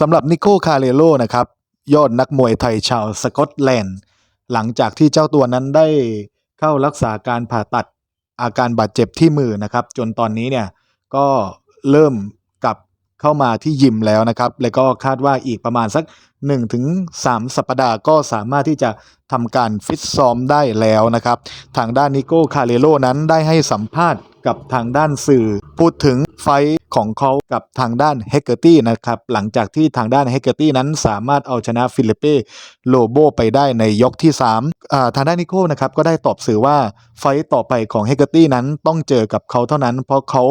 สำหรับนิโคคาเรโลนะครับยอดนักมวยไทยชาวสกอตแลนด์ หลังจากที่เจ้าตัวนั้นได้เข้ารักษาการผ่าตัดอาการบาดเจ็บที่มือนะครับ จนตอนนี้เนี่ยก็เริ่มกลับเข้ามาที่ยิมแล้วนะครับ แล้วก็คาดว่าอีกประมาณสัก 1-3 สัปดาห์ก็สามารถที่จะทำการฟิตซ้อมได้แล้วนะครับ ทางด้านนิโก้คาเรโลนั้นได้ให้สัมภาษณ์กับทางด้านสื่อพูดถึง ไฟของเขากับทางด้านเฮกเกอร์ตี้นะครับ หลังจากที่ทางด้านเฮกเกอร์ตี้นั้นสามารถเอาชนะฟิลิปเป้โลโบไปได้ในยกที่3าทางด้านนิโก้นะครับก็ได้ตอบสื่อว่าไฟต่อไปของเฮกเกอร์ตี้นั้นต้องเจอกับเขาเท่านั้น เพราะเขา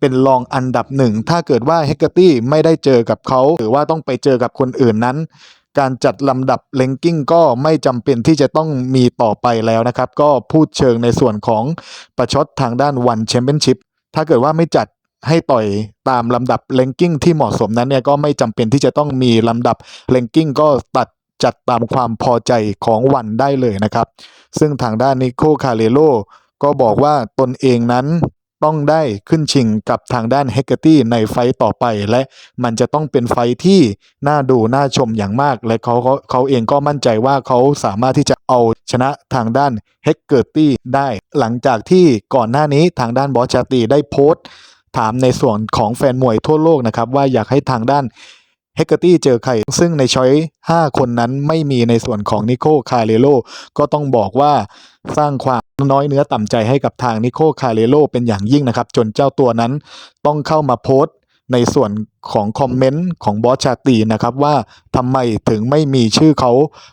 เป็นรองอันดับหนึ่งถ้าเกิดว่าเฮกเกอร์ตี้ไม่ได้เจอกับเขาหรือว่าต้องไปเจอกับคนอื่นนั้นการจัดลำดับเลงกิ้งก็ไม่จำเป็นที่จะต้องมีต่อไปแล้วนะครับ ก็พูดเชิงในส่วนของประชดทางด้านวันแชมเปี้ยนชิพถ้าเกิดว่าไม่จัด ให้ต่อยตามลำดับเลงกิ้งที่เหมาะสมนั้นเนี่ยก็ไม่จำเป็นที่จะต้องมีลำดับเลงกิ้งก็ตัดจัดตามความพอใจของวันได้เลยนะครับ ซึ่งทางด้านนิโคคาเรโลก็บอกว่าตนเองนั้นต้องได้ขึ้นชิงกับทางด้านเฮกเกอร์ตี้ในไฟต์ต่อไป และมันจะต้องเป็นไฟที่น่าดูน่าชมอย่างมาก และเขาเขาเขาเองก็มั่นใจว่าเขาสามารถที่จะเอาชนะทางด้านเฮกเกอร์ตี้ได้ หลังจากที่ก่อนหน้านี้ทางด้านบอสชาตีได้โพสต์ ถามในส่วนของแฟนมวยทั่วโลกนะครับว่าอยากให้ทางด้านเฮกเกอร์ตี้เจอใคร ซึ่งในช้อย 5 คนนั้นไม่มีในส่วนของนิโคคาเรโลก็ต้องบอกว่าสร้างความน้อยเนื้อต่ำใจให้กับทางนิโคคาเรโลเป็นอย่างยิ่งนะครับ จนเจ้าตัวนั้นต้องเข้ามาโพสต์ ในส่วนของคอมเมนต์ของบอสชาตีนะครับว่าทำไมถึงไม่มีชื่อเขา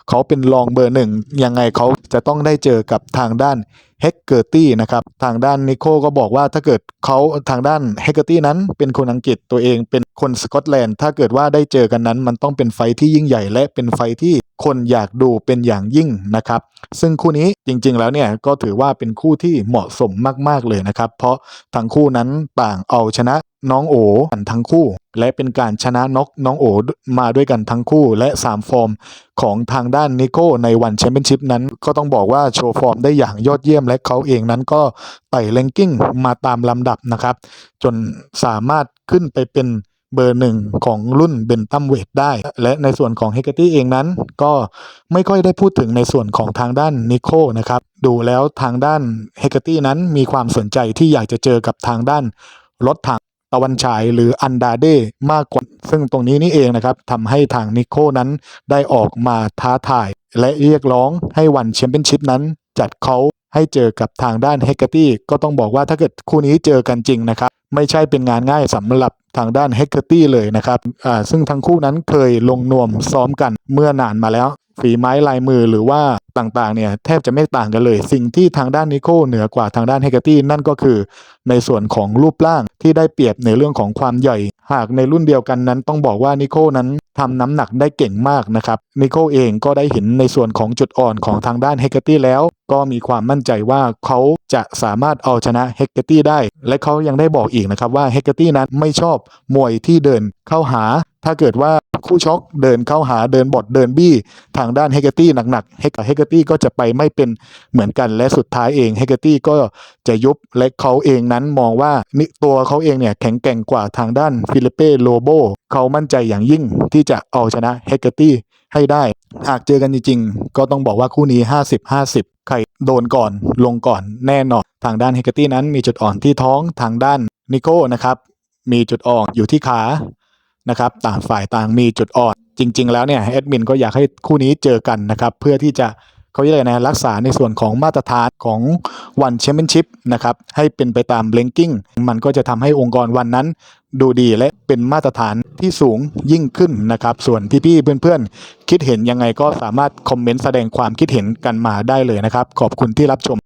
เขาเป็นรองเบอร์หนึ่งยังไงเขาจะต้องได้เจอกับทางด้านเฮกเกอร์ตี้นะครับทางด้านนิโคก็บอกว่าถ้าเกิดเขาทางด้านเฮกเกอร์ตี้นั้นเป็นคนอังกฤษตัวเองเป็นคนสกอตแลนด์ถ้าเกิดว่าได้เจอกันนั้น มันต้องเป็นไฟที่ยิ่งใหญ่และเป็นไฟที่ คนอยากดูเป็นอย่างยิ่งนะครับ ซึ่งคู่นี้จริงๆแล้วเนี่ยก็ถือว่าเป็นคู่ที่เหมาะสมมากๆเลยนะครับ เพราะทั้งคู่นั้นต่างเอาชนะน้องโอกันทั้งคู่ และเป็นการชนะน็อกน้องโอมาด้วยกันทั้งคู่ และ 3 ฟอร์มของทางด้านนิโก้ในวันแชมเปี้ยนชิพนั้น ก็ต้องบอกว่าโชว์ฟอร์มได้อย่างยอดเยี่ยม และเขาเองนั้นก็ไต่เลงกิ้งมาตามลำดับนะครับ จนสามารถขึ้นไปเป็น เบอร์หนึ่งของรุ่นเบนตัมเวทได้ และในส่วนของเฮกเกอร์ตี้เองนั้น ก็ไม่ค่อยได้พูดถึงในส่วนของทางด้านนิโคนะครับ ดูแล้วทางด้านเฮกเกอร์ตี้นั้นมีความสนใจที่อยากจะเจอกับทางด้านรถถังตะวันฉายหรืออันดาเดมากกว่า ซึ่งตรงนี้นี่เองนะครับทำให้ทางนิโคนั้นได้ออกมาท้าทาย และเรียกร้องให้วันแชมเปี้ยนชิพนั้น จัดเขาให้เจอกับทางด้านเฮกเกอร์ตี้ก็ต้องบอกว่าถ้าเกิดคู่นี้เจอกันจริงนะครับ ไม่ใช่เป็นงานง่ายสำหรับ ทางด้านเฮกเกอร์ตี้เลยนะครับซึ่งทั้งคู่นั้นเคยลงนวมซ้อมกันเมื่อนานมาแล้ว ฝีไม้ลายมือหรือว่าต่างๆเนี่ยแทบจะไม่ต่างกันเลย สิ่งที่ทางด้านนิโคเหนือกว่าทางด้านเฮกเกอร์ตี้นั่นก็คือ ในส่วนของรูปร่างที่ได้เปรียบในเรื่องของความใหญ่ หากในรุ่นเดียวกันนั้นต้องบอกว่านิโคนั้นทำน้ำหนักได้เก่งมากนะครับนิโคเองก็ได้เห็นในส่วนของจุดอ่อนของทางด้านเฮกเกอร์ตี้แล้ว ก็มีความมั่นใจว่าเขาจะสามารถเอาชนะเฮกเกอร์ตี้ได้ และเขายังได้บอกอีกนะครับว่าเฮกเกอร์ตี้นั้นไม่ชอบมวยที่เดินเข้าหา ถ้าเกิดว่า คู่ชกเดินเข้าหาเดินบดเดินบี้ ทางด้านเฮกเกอร์ตี้หนักๆเฮกเฮกเกอร์ตี้ก็จะไปไม่เป็นเหมือนกันและสุดท้ายเองเฮกเกอร์ตี้ก็จะยุบและเขาเองนั้นมองว่านิตัวเขาเองเนี่ยแข็งแกร่งกว่าทางด้านฟิลิปเป้โลโบเขามั่นใจอย่างยิ่งที่จะเอาชนะเฮกเกอร์ตี้ให้ได้ หากเจอกันจริงๆ ก็ต้องบอกว่าคู่นี้ 50-50 ใครโดนก่อนลงก่อนแน่นอน ทางด้านเฮกเกอร์ตี้นั้นมีจุดอ่อนที่ท้องทางด้านนิโก้นะครับ มีจุดอ่อนอยู่ที่ขา นะครับต่างฝ่ายต่างมีจุดอ่อน จริง ๆ แล้วเนี่ยแอดมินก็อยากให้คู่นี้เจอกันนะครับเพื่อที่จะเขาเรียกอะไรนะรักษาในส่วนของมาตรฐานของวันแชมเปี้ยนชิพนะครับให้เป็นไปตามเลงกิ้งมันก็จะทำให้องค์กรวันนั้นดูดีและเป็นมาตรฐานที่สูงยิ่งขึ้นนะครับ ส่วนพี่ๆเพื่อนๆ คิดเห็นยังไงก็สามารถคอมเมนต์แสดงความคิดเห็นกันมาได้เลยนะครับ ขอบคุณที่รับชม